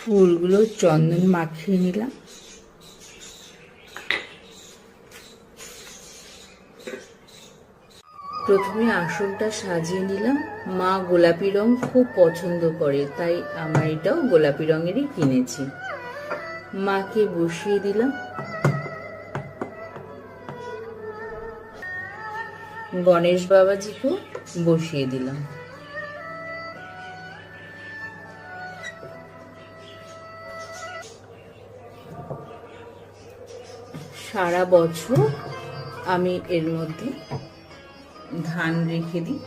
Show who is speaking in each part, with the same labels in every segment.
Speaker 1: ফুলগুলো চন্দন মাখিয়ে নিলাম। প্রথমে আসনটা সাজিয়ে নিলাম। মা গোলাপি রং খুব পছন্দ করে, তাই আমার এটাও গোলাপি রঙেরই কিনেছি। মাকে বসিয়ে দিলাম। গণেশ বাবাজিকেও বসিয়ে দিলাম। সারা বছর আমি এর মধ্যে ধান রেখে দিই।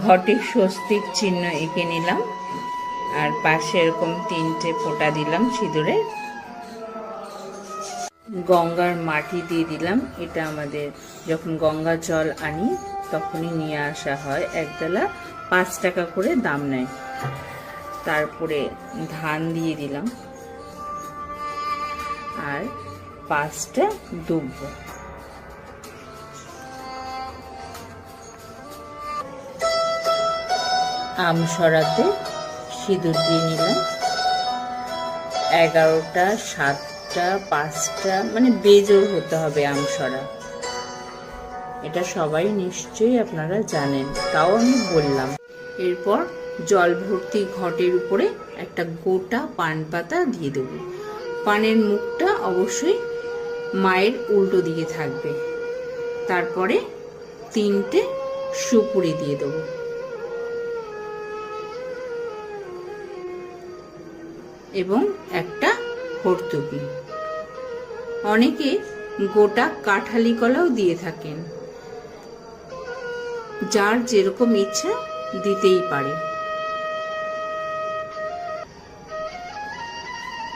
Speaker 1: ঘটে স্বস্তিক চিহ্ন এঁকে নিলাম আর পাশে এরকম তিনটে ফোঁটা দিলাম সিঁদুরে। গঙ্গার মাটি দিয়ে দিলাম। এটা আমাদের যখন গঙ্গা জল আনি তখনই নিয়ে আসা হয় একবেলা। পাঁচ টাকা করে দাম নেয়। তারপরে ধান দিয়ে দিলাম। আর পাঁচটা দুব্ব। আম সরাতে সিঁদুর দিয়ে নিলাম। এগারোটা, সাতটা, পাঁচটা মানে বেজোর হতে হবে আম সরা। এটা সবাই নিশ্চয়ই আপনারা জানেন, তাও আমি বললাম। এরপর জল ভর্তি ঘটের উপরে একটা গোটা পান পাতা দিয়ে দেব। পানের মুখটা অবশ্যই মায়ের উল্টো দিকে থাকবে। তারপরে তিনটে সুপুরি দিয়ে দেবো। এবং একটা হর্তুকি অনেকে গোটা কাঠালি কলাও দিয়ে থাকেন। যার যেরকম ইচ্ছা দিতেই পারে।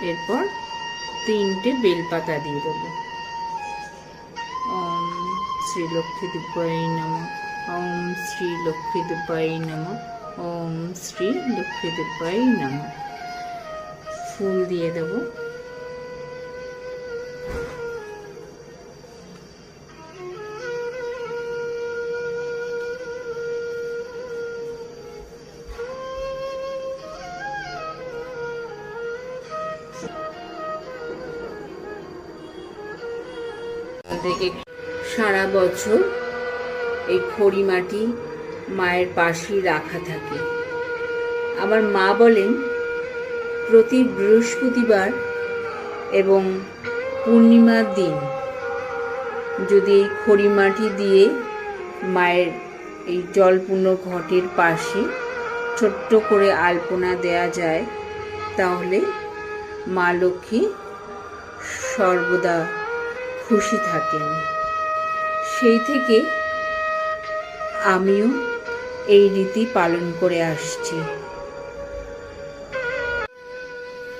Speaker 1: এরপর তিনটে বেলপাতা দিয়ে দেবো। ওম শ্রী লক্ষ্মী দুব্বাই নম, ওম শ্রী লক্ষ্মী দুব্বাই নম, ওম শ্রী লক্ষ্মী দুব্বাই নম। ফুল দিয়ে দেব। থেকে। সারা বছর এই খড়ি মাটি মায়ের পাশেই রাখা থাকে। আমার মা বলেন, প্রতি বৃহস্পতিবার এবং পূর্ণিমার দিন যদি এই খড়ি মাটি দিয়ে মায়ের এই জলপূর্ণ ঘটের পাশে ছোট্ট করে আলপনা দেয়া যায়, তাহলে মা লক্ষ্মী সর্বদা খুশি থাকেন। সেই থেকে আমিও এই রীতি পালন করে আসছি।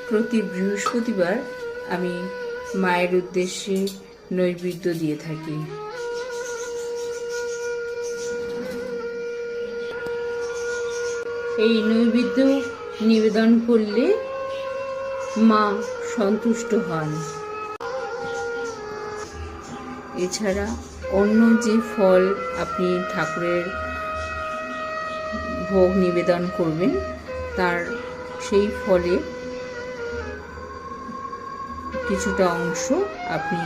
Speaker 1: প্রতি বৃহস্পতিবার আমি মায়ের উদ্দেশ্যে নৈবেদ্য দিয়ে থাকি। এই নৈবেদ্য নিবেদন করলে মা সন্তুষ্ট হন। এছাড়া অন্য যে ফল আপনি ঠাকুরের ভোগ নিবেদন করবেন, তার সেই ফলে কিছুটা অংশ আপনি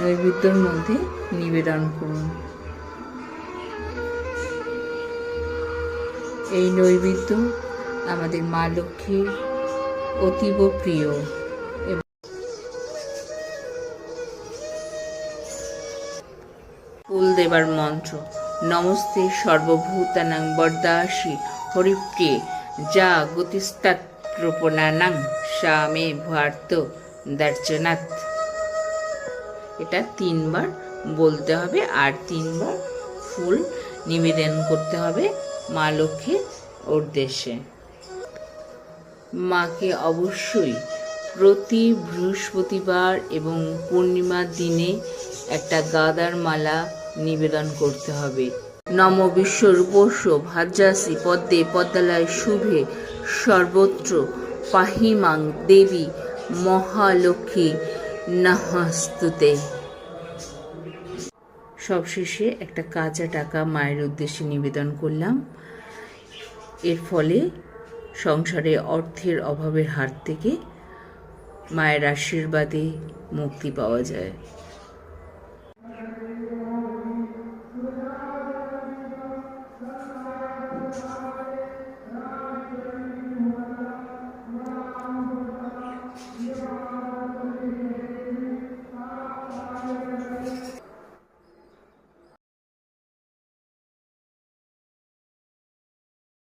Speaker 1: নৈবেদ্যর মধ্যে নিবেদন করুন। এই নৈবেদ্য আমাদের মা লক্ষ্মীর অতীব প্রিয়। ফুল দেবার মন্ত্র। নমস্তে সর্বভূতানাং বরদাসী হরিপ্রিয়ে। যা গতিস্তাত্রোপনানাং সা মে ভার্ত দর্শনাথ এটা তিনবার বলতে হবে আর তিনবার ফুল নিবেদন করতে হবে মা লক্ষ্মীর উদ্দেশ্যে। মাকে অবশ্যই প্রতি বৃহস্পতিবার এবং পূর্ণিমার দিনে একটা গাদার মালা নিবেদন করতে হবে। নম বিশ্ব রূপস্য পদ্মে পদ্মালয় শুভে সর্বত্র পাহিমাং দেবী মহালক্ষ্মী নাহাস্তুতে সবশেষে একটা কাঁচা টাকা মায়ের উদ্দেশ্যে নিবেদন করলাম। এর ফলে সংসারে অর্থের অভাবের হাত থেকে মায়ের আশীর্বাদে মুক্তি পাওয়া যায়।